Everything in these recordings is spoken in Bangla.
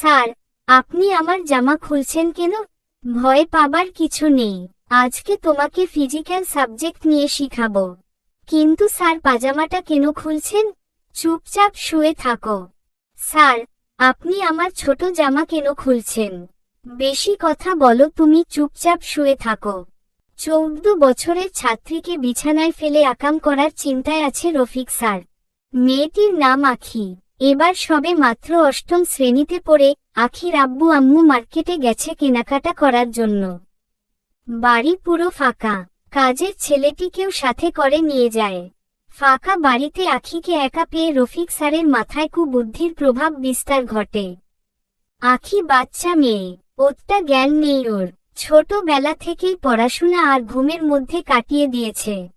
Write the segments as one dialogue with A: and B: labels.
A: স্যার, আপনি আমার জামা খুলছেন কেন? ভয় পাবার কিছু নেই। আজকে তোমাকে ফিজিক্যাল সাবজেক্ট নিয়ে শিখাবো। কিন্তু স্যার, পাজামাটা কেন খুলছেন? চুপচাপ শুয়ে থাকো। স্যার, আপনি আমার ছোট জামা কেন খুলছেন? বেশি কথা বলো, তুমি চুপচাপ শুয়ে থাকো। চৌদ্দ বছরের ছাত্রীকে বিছানায় ফেলে আকাম করার চিন্তায় আছে রফিক স্যার। মেয়েটির নাম আখি। এবার সবে মাত্র অষ্টম শ্রেণীতে পড়ে আখির আব্বু আম্মু মার্কেটে গেছে কেনাকাটা করার জন্য। বাড়ি পুরো ফাঁকা। কাজের ছেলেটিকেও সাথে করে নিয়ে যায়। ফাঁকা বাড়িতে আখিকে একা পেয়ে রফিক স্যারের মাথায় কুবুদ্ধির প্রভাব বিস্তার ঘটে। আখি বাচ্চা মেয়ে ওটা জ্ঞান নেই ওর। ছোটবেলা থেকেই পড়াশোনা আর ঘুমের মধ্যে কাটিয়ে দিয়েছে।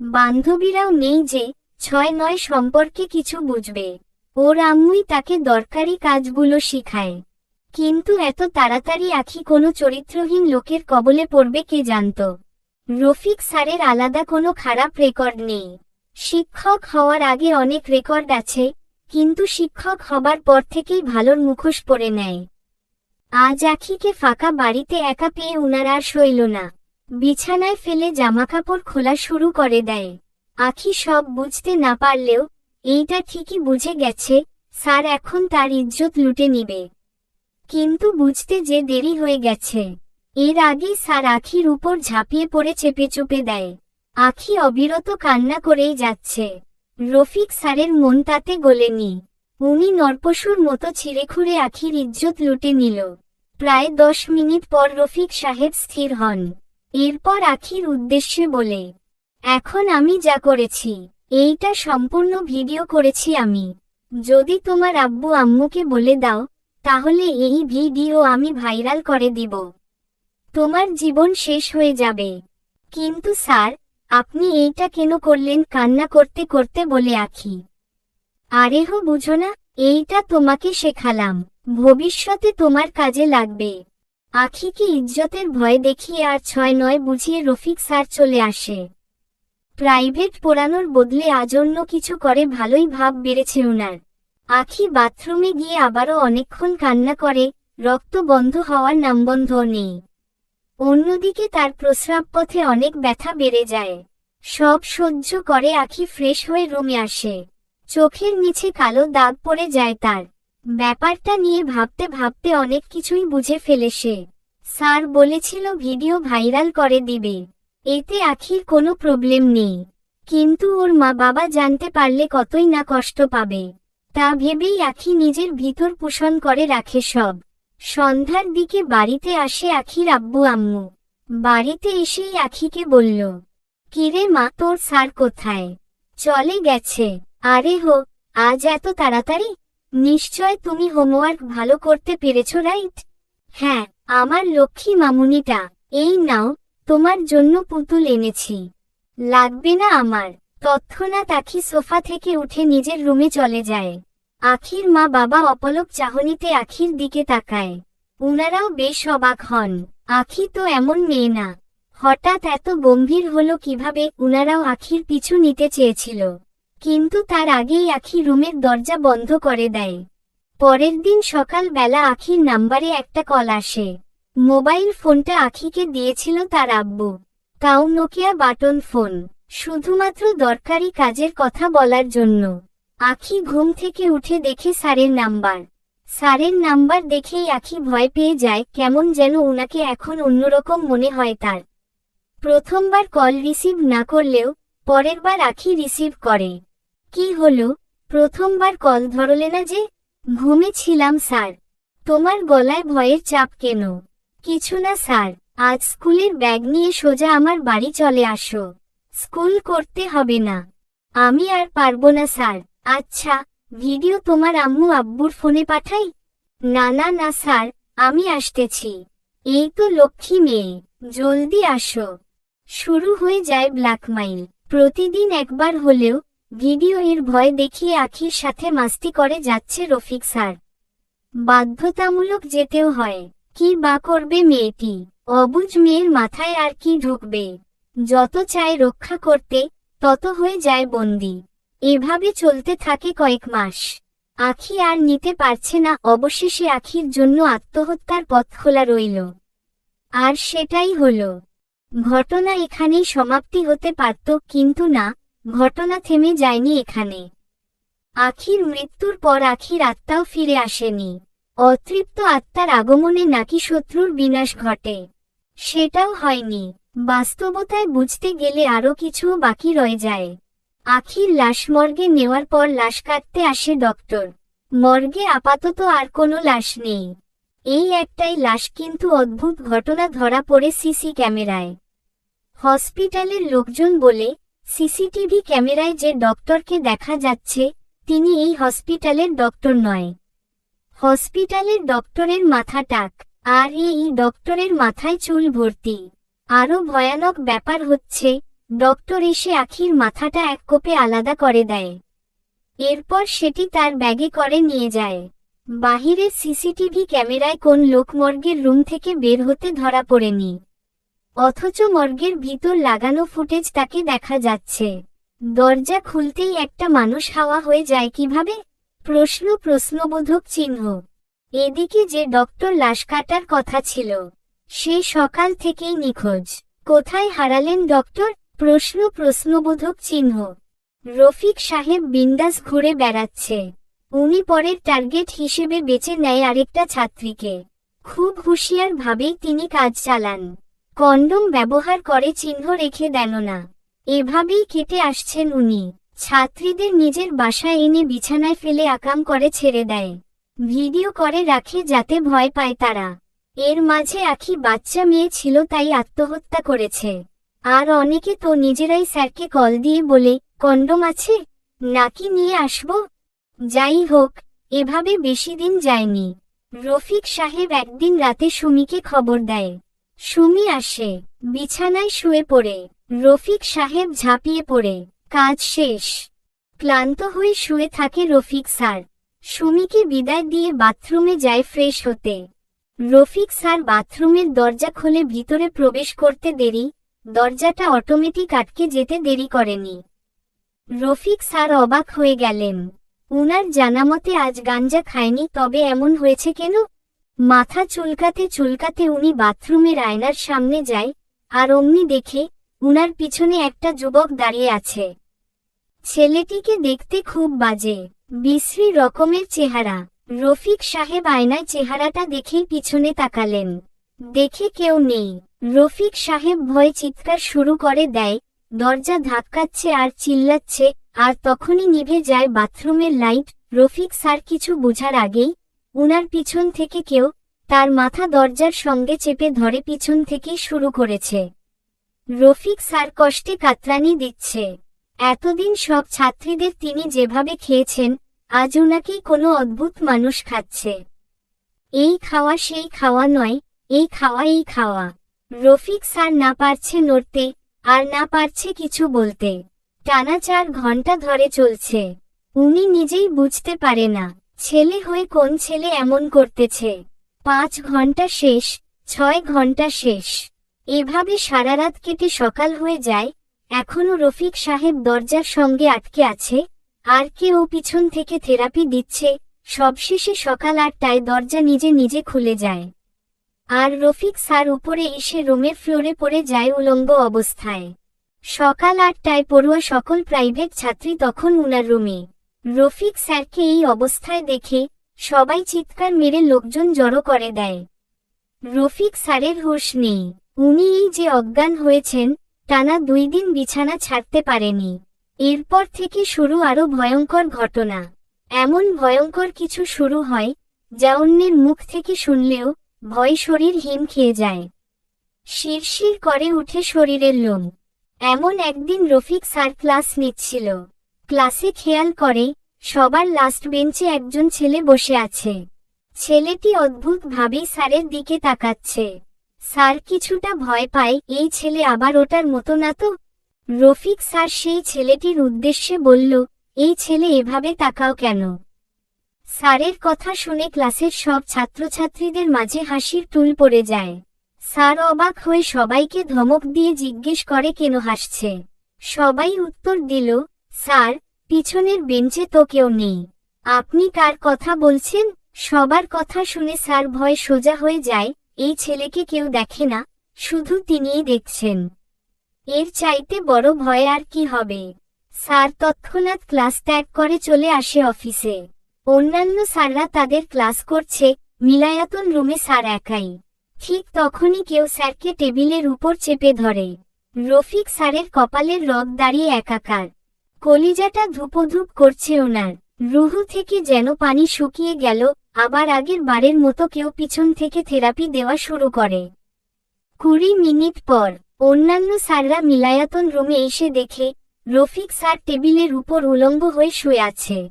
A: বান্ধবীরাও নেই যে ছয় নয় সম্পর্কে কিছু বুঝবে। ওর আম্মুই তাকে দরকারি কাজগুলো শিখায়। কিন্তু এত তাড়াতাড়ি আখি কোনো চরিত্রহীন লোকের কবলে পড়বে কে জানত? রফিক স্যারের আলাদা কোনো খারাপ রেকর্ড নেই। শিক্ষক হওয়ার আগে অনেক রেকর্ড আছে, কিন্তু শিক্ষক হবার পর থেকেই ভালোর মুখোশ পরে নেয়। আজ আখিকে ফাঁকা বাড়িতে একা পেয়ে উনার আর সইল না। বিছানায় ফেলে জামাকাপড় খোলা শুরু করে দেয়। আখি সব বুঝতে না পারলেও এইটা ঠিকই বুঝে গেছে, স্যার এখন তার ইজ্জত লুটে নিবে। কিন্তু বুঝতে যে দেরি হয়ে গেছে। এর আগেই স্যার আখির উপর ঝাঁপিয়ে পড়ে চেপে চুপে দেয়। আখি অবিরত কান্না করেই যাচ্ছে। রফিক স্যারের মন তাতে গলেনি। উনি নরপশুর মতো ছিঁড়েখুড়ে আখির ইজ্জত লুটে নিল। প্রায় দশ মিনিট পর রফিক সাহেব স্থির হন। এরপর আখির উদ্দেশ্যে বলে, এখন আমি যা করেছি এইটা সম্পূর্ণ ভিডিও করেছি আমি। যদি তোমার আব্বু আম্মুকে বলে দাও, তাহলে এই ভিডিও আমি ভাইরাল করে দিব। তোমার জীবন শেষ হয়ে যাবে। কিন্তু স্যার, আপনি এইটা কেন করলেন কান্না করতে করতে বলে আখি। আরেহ বুঝো না, এইটা তোমাকে শেখালাম। ভবিষ্যতে তোমার কাজে লাগবে। আখিকে ইজ্জতের ভয় দেখিয়ে আর ছয় নয় বুঝিয়ে রফিক স্যার চলে আসে। প্রাইভেট পড়ানোর বদলে আজন্য কিছু করে ভালোই ভাব বেড়েছে ওনার আখি বাথরুমে গিয়ে আবারও অনেকক্ষণ কান্না করে, রক্ত বন্ধ হওয়ার নামবন্ধ নেই। অন্যদিকে তার প্রস্রাব পথে অনেক ব্যথা বেড়ে যায়। সব সহ্য করে আখি ফ্রেশ হয়ে রুমে আসে। চোখের নিচে কালো দাগ পড়ে যায় তার। ব্যাপারটা নিয়ে ভাবতে ভাবতে অনেক কিছুই বুঝে ফেলে সে। স্যার বলেছিল ভিডিও ভাইরাল করে দিবে। এতে আখির কোনো প্রবলেম নেই। কিন্তু ওর মা বাবা জানতে পারলে কতই না কষ্ট পাবে। তা ভেবেই আখি নিজের ভিতর পোষণ করে রাখে সব। সন্ধ্যার দিকে বাড়িতে আসে আখির আব্বু আম্মু। বাড়িতে এসেই আখিকে বলল, কিরে মা, তোর স্যার কোথায়? চলে গেছে। আরে হো, আজ এত তাড়াতাড়ি? নিশ্চয় তুমি হোমওয়ার্ক ভালো করতে পেরেছ, রাইট? হ্যাঁ আমার লক্ষ্মী মামুনিটা। এই নাও। তোমার জন্য পুতুল এনেছি। লাগবে না আমার। তৎক্ষণাৎ আখি সোফা থেকে উঠে নিজের রুমে চলে যায়। আখির মা বাবা অপলক চাহনিতে আখির দিকে তাকায়। উনারাও বেশ অবাক হন। আখি তো এমন মেয়ে না। হঠাৎ এত গম্ভীর হলো কীভাবে উনারাও আখির পিছু নিতে চেয়েছিল। কিন্তু তার আগেই আখি রুমের দরজা বন্ধ করে দেয়। পরের দিন সকাল বেলা আখির নাম্বারে একটা কল আসে। মোবাইল ফোনটা আখিকে দিয়েছিল তার আব্বু। তাও নোকিয়া বাটন ফোন। শুধুমাত্র দরকারি কাজের কথা বলার জন্য। আখি ঘুম থেকে উঠে দেখে স্যারের নাম্বার। স্যারের নাম্বার দেখেই আখি ভয় পেয়ে যায় কেমন যেন ওনাকে এখন অন্যরকম মনে হয় তার। প্রথমবার কল রিসিভ না করলেও পরের বার আখি রিসিভ করে। কি হলো? প্রথমবার কল ধরলে না যে? ঘুমে ছিলাম স্যার। তোমার গলায় ভয়ের চাপ কেন? কিছু না, স্যার। আজ স্কুলের ব্যাগ নিয়ে সোজা আমার বাড়ি চলে আসো। স্কুল করতে হবে না। আমি আর পারব না, স্যার। আচ্ছা ভিডিও তোমার আম্মু আব্বুর ফোনে পাঠাই? না না না, স্যার, আমি আসতেছি। এই তো লক্ষ্মী মেয়ে। জলদি আসো। শুরু হয়ে যায় ব্ল্যাকমাইল। প্রতিদিন একবার হলেও ভিডিও এর ভয় দেখিয়ে আখির সাথে মাস্তি করে যাচ্ছে রফিক স্যার। বাধ্যতামূলক যেতেও হয়। কি বা করবে মেয়েটি? অবুজ মেয়ের মাথায় আর কি ঢুকবে? যত চায় রক্ষা করতে, তত হয়ে যায় বন্দি। এভাবে চলতে থাকে কয়েক মাস। আখি আর নিতে পারছে না, অবশেষে আখির জন্য আত্মহত্যার পথ খোলা রইল। আর সেটাই হল। ঘটনা এখানেই সমাপ্তি হতে পারত, কিন্তু না, ঘটনা থেমে যায়নি এখানে। আখির মৃত্যুর পর আখির আত্মাও ফিরে আসেনি। অতৃপ্ত আত্মার আগমনে নাকি শত্রুর বিনাশ ঘটে? সেটাও হয়নি। বাস্তবতায় বুঝতে গেলে আরও কিছু বাকি রয়ে যায়। আখির লাশ মর্গে নেওয়ার পর লাশ কাটতে আসে ডক্টর। মর্গে আপাতত আর কোনো লাশ নেই। এই একটাই লাশ কিন্তু অদ্ভুত ঘটনা ধরা পড়ে সিসি ক্যামেরায়। হসপিটালের লোকজন বলে, সিসিটিভি ক্যামেরায় যে ডক্টরকে দেখা যাচ্ছে, তিনি এই হসপিটালের ডক্টর নয়। হসপিটালের ডক্টরের মাথা টাক, আর এই ডক্টরের মাথায় চুল ভর্তি। আরও ভয়ানক ব্যাপার হচ্ছে, ডক্টর এসে আখির মাথাটা এক কোপে আলাদা করে দেয়। এরপর সেটি তার ব্যাগে করে নিয়ে যায়। বাহিরে সিসিটিভি ক্যামেরায় কোন লোক মর্গের রুম থেকে বের হতে ধরা পড়েনি। অথচ মর্গের ভিতর লাগানো ফুটেজ তাকে দেখা যাচ্ছে। দরজা খুলতেই একটা মানুষ হাওয়া হয়ে যায় কীভাবে? প্রশ্ন প্রশ্নবোধক চিহ্ন। এদিকে যে ডক্টর লাশ কাটার কথা ছিল, সে সকাল থেকেই নিখোঁজ। কোথায় হারালেন ডক্টর? প্রশ্ন প্রশ্নবোধক চিহ্ন। রফিক সাহেব বিন্দাস ঘুরে বেড়াচ্ছে। উনি পরের টার্গেট হিসেবে বেছে নেয় আরেকটা ছাত্রীকে। খুব হুঁশিয়ার ভাবেই তিনি কাজ চালান। কন্ডম ব্যবহার করে চিহ্ন রেখে দেন না। এভাবেই কেটে আসছেন উনি। ছাত্রীদের নিজের বাসায় এনে বিছানায় ফেলে আকাম করে ছেড়ে দেয়। ভিডিও করে রাখে যাতে ভয় পায় তারা। এর মাঝে আখি বাচ্চা মেয়ে ছিল তাই আত্মহত্যা করেছে। আর অনেকে তো নিজেরাই স্যারকে কল দিয়ে বলে, কন্ডম আছে? নাকি নিয়ে আসব? যাই হোক, এভাবে বেশি দিন যায়নি। রফিক সাহেব একদিন রাতে সুমিকে খবর দেয়। সুমি আসে, বিছানায় শুয়ে পড়ে। রফিক সাহেব ঝাঁপিয়ে পড়ে। কাজ শেষ। ক্লান্ত হয়ে শুয়ে থাকে রফিক স্যার। সুমিকে বিদায় দিয়ে বাথরুমে যায় ফ্রেশ হতে। রফিক স্যার বাথরুমের দরজা খুলে ভিতরে প্রবেশ করতে দেরি, দরজাটা অটোমেটিক আটকে যেতে দেরি করেনি। রফিক স্যার অবাক হয়ে গেলেন। উনার জানামতে আজ গাঞ্জা খায়নি, তবে এমন হয়েছে কেন? মাথা চুলকাতে চুলকাতে উনি বাথরুমের আয়নার সামনে যায়, আর অমনি দেখে, উনার পিছনে একটা যুবক দাঁড়িয়ে আছে। ছেলেটিকে দেখতে খুব বাজে। বিশ্রী রকমের চেহারা। রফিক সাহেব আয়নায় চেহারাটা দেখেই পিছনে তাকালেন। দেখে কেউ নেই। রফিক সাহেব ভয়ে চিৎকার শুরু করে দেয়, দরজা ধাক্কাচ্ছে আর চিল্লাচ্ছে, আর তখনই নিভে যায় বাথরুমের লাইট। রফিক স্যার কিছু বুঝার আগেই, উনার পিছন থেকে কেউ তার মাথা দরজার সঙ্গে চেপে ধরে পিছন থেকেই শুরু করেছে। রফিক স্যার কষ্টে কাতরানি দিচ্ছে। এতদিন সব ছাত্রীদের তিনি যেভাবে খেয়েছেন আজ উনাকেই কোনো অদ্ভুত মানুষ খাচ্ছে। এই খাওয়া সেই খাওয়া নয়, এই খাওয়া এই খাওয়া। রফিক স্যার না পারছে নড়তে, আর না পারছে কিছু বলতে। টানা চার ঘণ্টা ধরে চলছে। উনি নিজেই বুঝতে পারে না, ছেলে হয়ে কোন ছেলে এমন করতেছে। পাঁচ ঘণ্টা শেষ, ছয় ঘণ্টা শেষ। এভাবে সারা রাত কেটে সকাল হয়ে যায় এখনও রফিক সাহেব দরজার সঙ্গে আটকে আছে, আর কেউ পিছন থেকে থেরাপি দিচ্ছে, সবশেষে সকাল আটটায় দরজা নিজে নিজে খুলে যায়। আর রফিক স্যার উপরে এসে রুমের ফ্লোরে পড়ে যায় উলঙ্গ অবস্থায়। সকাল আটটায় পড়ুয়া সকল প্রাইভেট ছাত্রী তখন উনার রুমে। রফিক স্যারকে এই অবস্থায় দেখে সবাই চিৎকার মেরে লোকজন জড়ো করে দেয়। রফিক স্যারের হুঁশ নেই। উনি এই যে অজ্ঞান হয়েছেন টানা দুই দিন বিছানা ছাড়তে পারেনি। এরপর থেকে শুরু আরও ভয়ঙ্কর ঘটনা। এমন ভয়ঙ্কর কিছু শুরু হয়, যা অন্যের মুখ থেকে শুনলেও ভয় শরীর হিম খেয়ে যায়। শিরশির করে উঠে শরীরের লোম। এমন একদিন রফিক স্যার ক্লাস নিচ্ছিল। ক্লাসে খেয়াল করে, সবার লাস্ট বেঞ্চে একজন ছেলে বসে আছে। ছেলেটি অদ্ভুতভাবেই স্যারের দিকে তাকাচ্ছে। স্যার কিছুটা ভয় পায়, এই ছেলে আবার ওটার মতো না তো? রফিক স্যার সেই ছেলেটির উদ্দেশ্যে বলল, এই ছেলে এভাবে তাকাও কেন? স্যারের কথা শুনে ক্লাসের সব ছাত্রছাত্রীদের মাঝে হাসির টুল পড়ে যায়। স্যার অবাক হয়ে সবাইকে ধমক দিয়ে জিজ্ঞেস করে, কেন হাসছে? সবাই উত্তর দিল, স্যার, পিছনের বেঞ্চে তো কেউ নেই। আপনি কার কথা বলছেন? সবার কথা শুনে স্যার ভয় সোজা হয়ে যায় এই ছেলেকে কেউ দেখে না, শুধু তিনিই দেখছেন। এর চাইতে বড় ভয় আর কি হবে? স্যার তৎক্ষণাৎ ক্লাস ত্যাগ করে চলে আসে অফিসে। অন্যান্য স্যাররা তাদের ক্লাস করছে, মিলায়াতন রুমে স্যার একাই। ঠিক তখনই কেউ স্যারকে টেবিলের উপর চেপে ধরে। রফিক স্যারের কপালের রগ দাঁড়িয়ে একাকার। কলিজাটা ধুপোধুপ করছে ওনার। রুহু থেকে যেন পানি শুকিয়ে গেল আবার আগের বারের মতো কেউ পিছন থেকে থেরাপি দেওয়া শুরু করে। কুড়ি মিনিট পর, অন্যান্য স্যাররা মিলায়াতন রুমে এসে দেখে, রফিক স্যার টেবিলের উপর উলম্ব হয়ে শুয়ে আছে।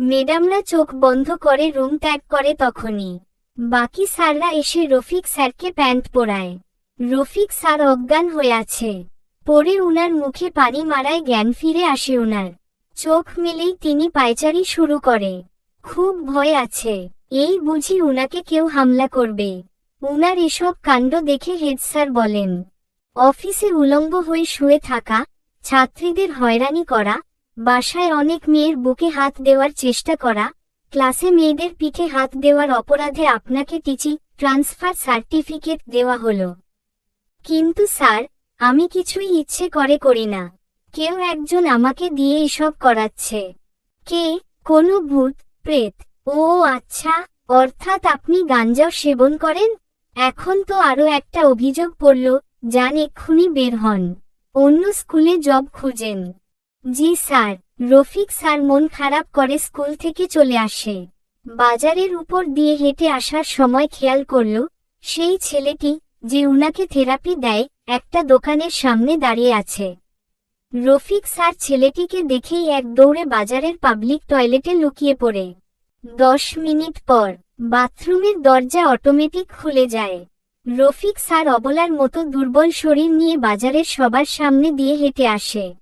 A: ম্যাডামরা চোখ বন্ধ করে রুম ত্যাগ করে তখনই। বাকি স্যাররা এসে রফিক স্যারকে প্যান্ট পরায়। রফিক স্যার অজ্ঞান হয়ে আছে। পরে উনার মুখে পানি মারায় জ্ঞান ফিরে আসে উনার। চোখ মেলেই তিনি পায়চারি শুরু করে। খুব ভয় আছে। এই বুঝি উনাকে কেউ হামলা করবে। উনার এসব কাণ্ড দেখে হেড স্যার বলেন, অফিসে উলঙ্গ হয়ে শুয়ে থাকা, ছাত্রীদের হয়রানি করা, বাসায় অনেক মেয়ের বুকে হাত দেওয়ার চেষ্টা করা, ক্লাসে মেয়েদের পিঠে হাত দেওয়ার অপরাধে আপনাকে টিচি, ট্রান্সফার সার্টিফিকেট দেওয়া হলো। কিন্তু স্যার, আমি কিছুই ইচ্ছে করে করি না। কেউ একজন আমাকে দিয়ে এসব করাচ্ছে। কে? কোনো ভূত। প্রেত। ও আচ্ছা অর্থাৎ আপনি গাঞ্জাও সেবন করেন? এখন তো আরও একটা অভিযোগ পড়ল, যান এক্ষুনি বের হন। অন্য স্কুলে জব খুঁজেন। জি স্যার, রফিক স্যার মন খারাপ করে স্কুল থেকে চলে আসে। বাজারের উপর দিয়ে হেঁটে আসার সময় খেয়াল করল, সেই ছেলেটি যে উনাকে থেরাপি দেয়, একটা দোকানের সামনে দাঁড়িয়ে আছে। রফিক স্যার ছেলেটিকে দেখেই এক দৌড়ে বাজারের পাবলিক টয়লেটে লুকিয়ে পড়ে। দশ মিনিট পর, বাথরুমের দরজা অটোমেটিক খুলে যায়। রফিক স্যার অবলার মতো দুর্বল শরীর নিয়ে বাজারের সবার সামনে দিয়ে হেঁটে আসে।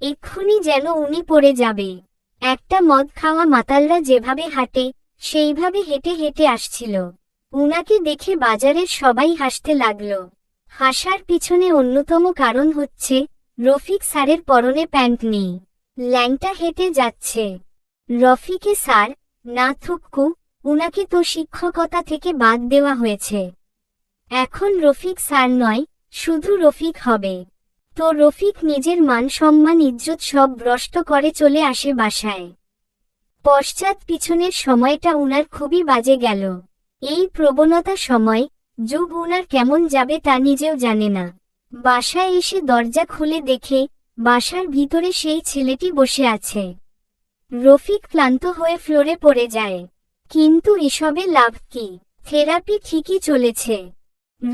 A: এক্ষুনি যেন উনি পড়ে যাবে। একটা মদ খাওয়া মাতালরা যেভাবে হাঁটে, সেইভাবে হেঁটে হেঁটে আসছিল। উনাকে দেখে বাজারের সবাই হাসতে লাগল। হাসার পিছনে অন্যতম কারণ হচ্ছে রফিক স্যারের পরনে প্যান্ট নেই। ল্যাংটা হেঁটে যাচ্ছে। রফিকে স্যার, না থুক্কু উনাকে তো শিক্ষকতা থেকে বাদ দেওয়া হয়েছে। এখন রফিক স্যার নয়, শুধু রফিক হবে। তো রফিক নিজের মান সম্মান ইজ্জত সব ভ্রষ্ট করে চলে আসে বাসায়। পশ্চাৎ পিছনের সময়টা উনার খুবই বাজে গেল। এই প্রবণতা সময়, যুগ উনার কেমন যাবে তা নিজেও জানে না। বাসায় এসে দরজা খুলে দেখে বাসার ভিতরে সেই ছেলেটি বসে আছে। রফিক ক্লান্ত হয়ে ফ্লোরে পড়ে যায়। কিন্তু এসবে লাভ কি? থেরাপি ঠিকই চলেছে।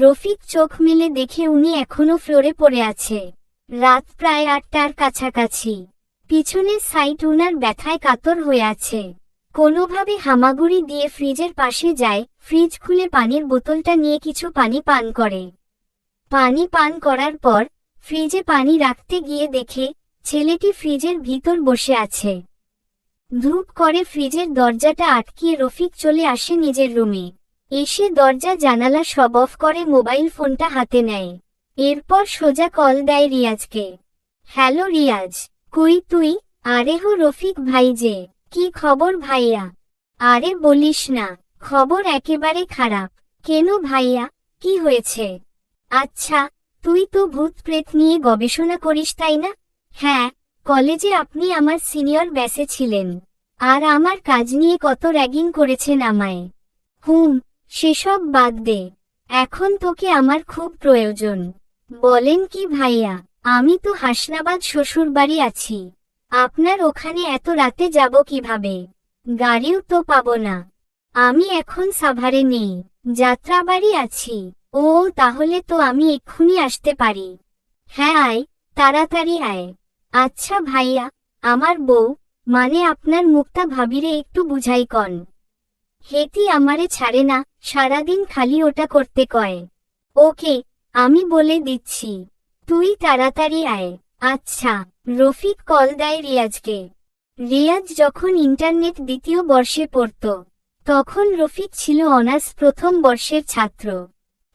A: রফিক চোখ মেলে দেখে উনি এখনও ফ্লোরে পড়ে আছে। রাত প্রায় আটটার কাছাকাছি। পিছনের সাইট উনার ব্যথায় কাতর হয়ে আছে। কোনোভাবে হামাগুড়ি দিয়ে ফ্রিজের পাশে যায়, ফ্রিজ খুলে পানির বোতলটা নিয়ে কিছু পানি পান করে। পানি পান করার পর, ফ্রিজে পানি রাখতে গিয়ে দেখে ছেলেটি ফ্রিজের ভিতর বসে আছে। ধূপ করে ফ্রিজের দরজাটা আটকিয়ে রফিক চলে আসে নিজের রুমে। এসে দরজা জানালা সব অফ করে মোবাইল ফোনটা হাতে নেয়। এরপর সোজা কল দেয় রিয়াজকে। হ্যালো রিয়াজ, কই তুই? আরে হো রফিক ভাই যে, কি খবর ভাইয়া? আরে বলিস না, খবর একেবারে খারাপ। কেন ভাইয়া? কি হয়েছে? আচ্ছা তুই তো ভূত প্রেত নিয়ে গবেষণা করিস, তাই না? হ্যাঁ কলেজে আপনি আমার সিনিয়র ব্যাসে ছিলেন। আর আমার কাজ নিয়ে কত র্যাগিং করেছেন আমায়। হুম, সেসব বাদ দে। এখন তোকে আমার খুব প্রয়োজন। বলেন কি ভাইয়া, আমি তো হাসনাবাদ শ্বশুরবাড়ি আছি। আপনার ওখানে এত রাতে যাব কীভাবে? গাড়িও তো পাব না। আমি এখন সাভারে নেই, যাত্রাবাড়ি আছি। ও, তাহলে তো আমি এক্ষুনি আসতে পারি। হ্যাঁ আয়, তাড়াতাড়ি আয়। আচ্ছা ভাইয়া, আমার বউ মানে আপনার মুক্তা ভাবিরে একটু বুঝাই কন। হেতি আমারে ছাড়ে না, সারাদিন খালি ওটা করতে কয়। ওকে, আমি বলে দিচ্ছি। তুই তাড়াতাড়ি আয়। আচ্ছা রফিক কল দেয় রিয়াজকে। রিয়াজ যখন ইন্টারনেট দ্বিতীয় বর্ষে পড়ত, তখন রফিক ছিল অনার্স প্রথম বর্ষের ছাত্র।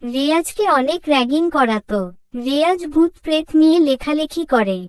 A: রিয়াজকে অনেক র্যাগিং করাতো। রেয়াজ ভূত প্রেত নিয়ে লেখালেখি করে।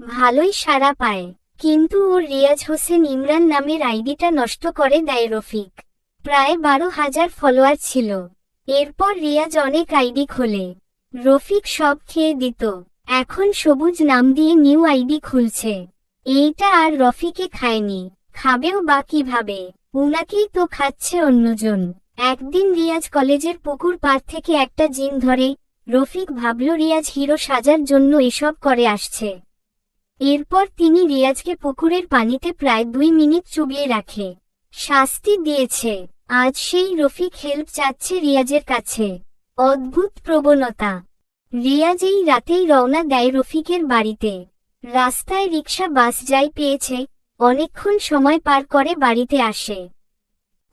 A: ভালোই সাড়া পায়। কিন্তু ওর রিয়াজ হোসেন ইমরান নামের আইডিটা নষ্ট করে দেয় রফিক। প্রায় বারো হাজার ফলোয়ার ছিল। এরপর রিয়াজ অনেক আইডি খোলে। রফিক সব খেয়ে দিত। এখন সবুজ নাম দিয়ে নিউ আইডি খুলছে। এইটা আর রফিকে খায়নি। খাবেও বা কীভাবে? উনাকেই তো খাচ্ছে অন্যজন। একদিন রিয়াজ কলেজের পুকুর পার থেকে একটা জিন ধরে, রফিক ভাবল রিয়াজ হিরো সাজার জন্য এসব করে আসছে। এরপর তিনি রিয়াজকে পুকুরের পানিতে প্রায় দুই মিনিট চুবিয়ে রাখে। শাস্তি দিয়েছে। আজ সেই রফিক হেল্প চাচ্ছে রিয়াজের কাছে। অদ্ভুত প্রবণতা। রিয়াজ এই রাতেই রওনা দেয় রফিকের বাড়িতে। রাস্তায় রিক্সা বাস যাই পেয়েছে, অনেকক্ষণ সময় পার করে বাড়িতে আসে।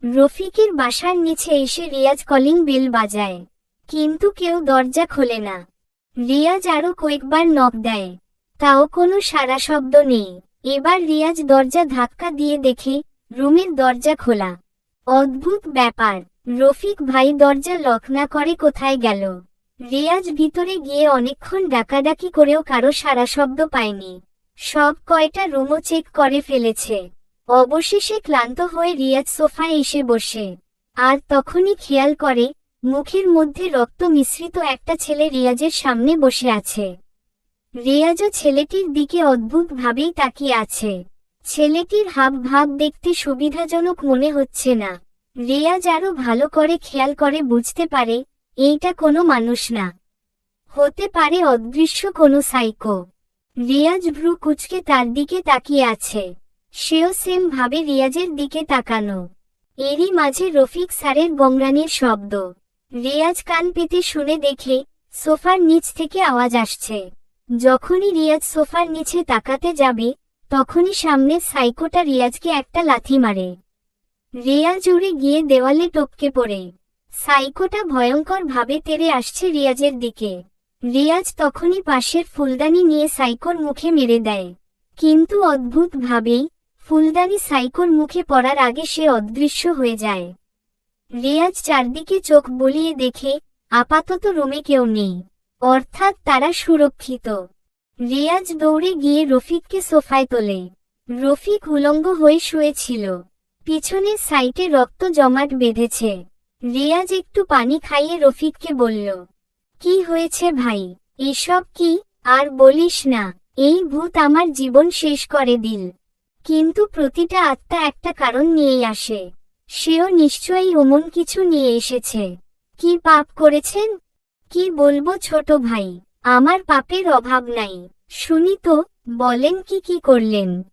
A: রফিকের বাসার নিচে এসে রিয়াজ কলিং বেল বাজায়। কিন্তু কেউ দরজা খোলে না। রিয়াজ আরও কয়েকবার নখ দেয়। তাও কোনো সারা শব্দ নেই। এবার রিয়াজ দরজা ধাক্কা দিয়ে দেখে, রুমের দরজা খোলা। অদ্ভুত ব্যাপার। রফিক ভাই দরজা লক না করে কোথায় গেল? রিয়াজ ভিতরে গিয়ে অনেকক্ষণ ডাকাডাকি করেও কারও সারা শব্দ পায়নি। সব কয়টা রুমও চেক করে ফেলেছে। অবশেষে ক্লান্ত হয়ে রিয়াজ সোফায় এসে বসে। আর তখনই খেয়াল করে, মুখের মধ্যে রক্ত মিশ্রিত একটা ছেলে রিয়াজের সামনে বসে আছে। রিয়াজও ছেলেটির দিকে অদ্ভুতভাবেই তাকিয়ে আছে। ছেলেটির হাব ভাব দেখতে সুবিধাজনক মনে হচ্ছে না। রিয়াজ আরও ভালো করে খেয়াল করে বুঝতে পারে, এইটা কোনো মানুষ না। হতে পারে অদৃশ্য কোনো সাইকো। রিয়াজ ভ্রু কুচকে তার দিকে তাকিয়ে আছে। সেও সেম ভাবে রিয়াজের দিকে তাকানো এরই মাঝে রফিক স্যারের বংরানির শব্দ। রিয়াজ কান পেতে শুনে দেখে সোফার নিচ থেকে আওয়াজ আসছে। যখনই রিয়াজ সোফার নিচে তাকাতে যাবে, তখনই সামনে সাইকোটা রিয়াজকে একটা লাথি মারে। রিয়াজ উড়ে গিয়ে দেওয়ালে টপকে পড়ে। সাইকোটা ভয়ঙ্কর ভাবে তেরে আসছে রিয়াজের দিকে। রিয়াজ তখনই পাশের ফুলদানি নিয়ে সাইকোর মুখে মেরে দেয়। কিন্তু অদ্ভুত ভাবেই ফুলদানি সাইকোর মুখে পড়ার আগে সে অদৃশ্য হয়ে যায়। রেয়াজ চারদিকে চোখ বলিয়ে দেখে, আপাতত রুমে কেউ নেই। অর্থাৎ তারা সুরক্ষিত। রেয়াজ দৌড়ে গিয়ে রফিককে সোফায় তোলে। রফিক উলঙ্গ হয়ে শুয়েছিল। পিছনের সাইটে রক্ত জমাট বেঁধেছে। রেয়াজ একটু পানি খাইয়ে রফিককে বলল, কি হয়েছে ভাই? এসব কি? আর বলিস না, এই ভূত আমার জীবন শেষ করে দিল। কিন্তু প্রতিটা আত্মা একটা কারণ নিয়েই আসে। সেও নিশ্চয়ই অমন কিছু নিয়ে এসেছে। কি পাপ করেছেন? কি বলব ছোট ভাই, আমার পাপের অভাব নাই। শুনি তো, বলেন কি কি করলেন?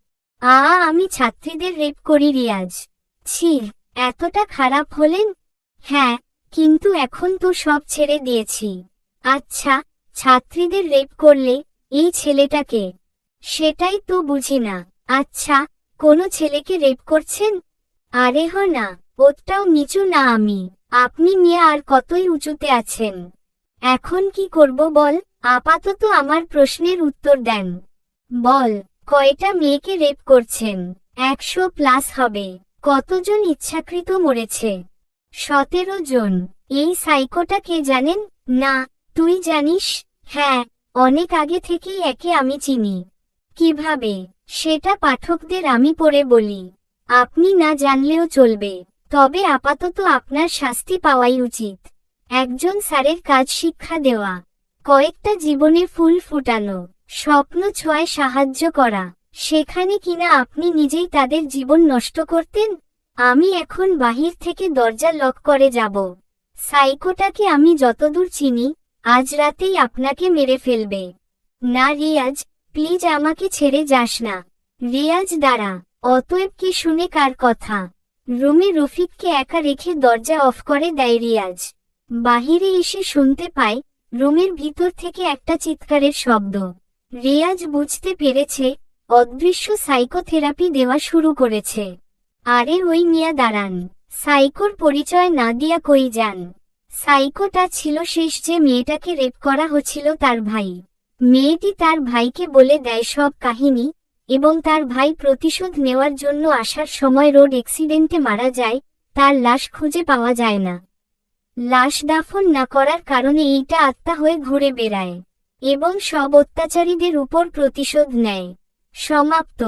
A: আ, আমি ছাত্রীদের রেপ করি রিয়াজ। ছি, এতটা খারাপ হলেন? হ্যাঁ কিন্তু এখন তো সব ছেড়ে দিয়েছি। আচ্ছা ছাত্রীদের রেপ করলে এই ছেলেটাকে? সেটাই তো বুঝি না। আচ্ছা কোনো ছেলেকে রেপ করছেন? আরে হ না ওটাও নিচু না আমি। আপনি নিয়ে আর কতই উঁচুতে আছেন? এখন কি করব বল? আপাতত আমার প্রশ্নের উত্তর দেন। বল, কয়টা মেয়েকে রেপ করছেন? একশো প্লাস হবে। কতজন ইচ্ছাকৃত মরেছে? সতেরো জন। এই সাইকোটা কে জানেন? না, তুই জানিস? হ্যাঁ অনেক আগে থেকেই একে আমি চিনি। কীভাবে? সেটা পাঠকদের আমি পড়ে বলি। আপনি না জানলেও চলবে। তবে আপাতত আপনার শাস্তি পাওয়াই উচিত। একজন স্যারের কাজ শিক্ষা দেওয়া। কয়েকটা জীবনে ফুল ফুটানো। স্বপ্ন ছোঁয়ায় সাহায্য করা। সেখানে কিনা আপনি নিজেই তাদের জীবন নষ্ট করতেন? আমি এখন বাহির থেকে দরজা লক করে যাব। সাইকোটাকে আমি যতদূর চিনি, আজ রাতেই আপনাকে মেরে ফেলবে। না রিয়াজ প্লিজ আমাকে ছেড়ে যাস না। রিয়াজ, দাঁড়া। অতএব কি শুনে কার কথা? রুমে রফিককে একা রেখে দরজা অফ করে দেয় রিয়াজ। বাহিরে এসে শুনতে পায়, রুমের ভিতর থেকে একটা চিৎকারের শব্দ। রিয়াজ বুঝতে পেরেছে, অদৃশ্য সাইকোথেরাপি দেওয়া শুরু করেছে। আরে ওই মিয়া, দাঁড়ান। সাইকোর পরিচয় না দিয়া কই যান? সাইকোটা ছিল শেষ যে মেয়েটাকে রেপ করা হচ্ছিল তার ভাই। মেয়েটি তার ভাইকে বলে দেয় সব কাহিনী, এবং তার ভাই প্রতিশোধ নেওয়ার জন্য আসার সময় রোড অ্যাক্সিডেন্টে মারা যায়, তার লাশ খুঁজে পাওয়া যায় না। লাশ দাফন না করার কারণে এইটা আত্মা হয়ে ঘুরে বেড়ায়, এবং সব অত্যাচারীদের উপর প্রতিশোধ নেয়। সমাপ্ত।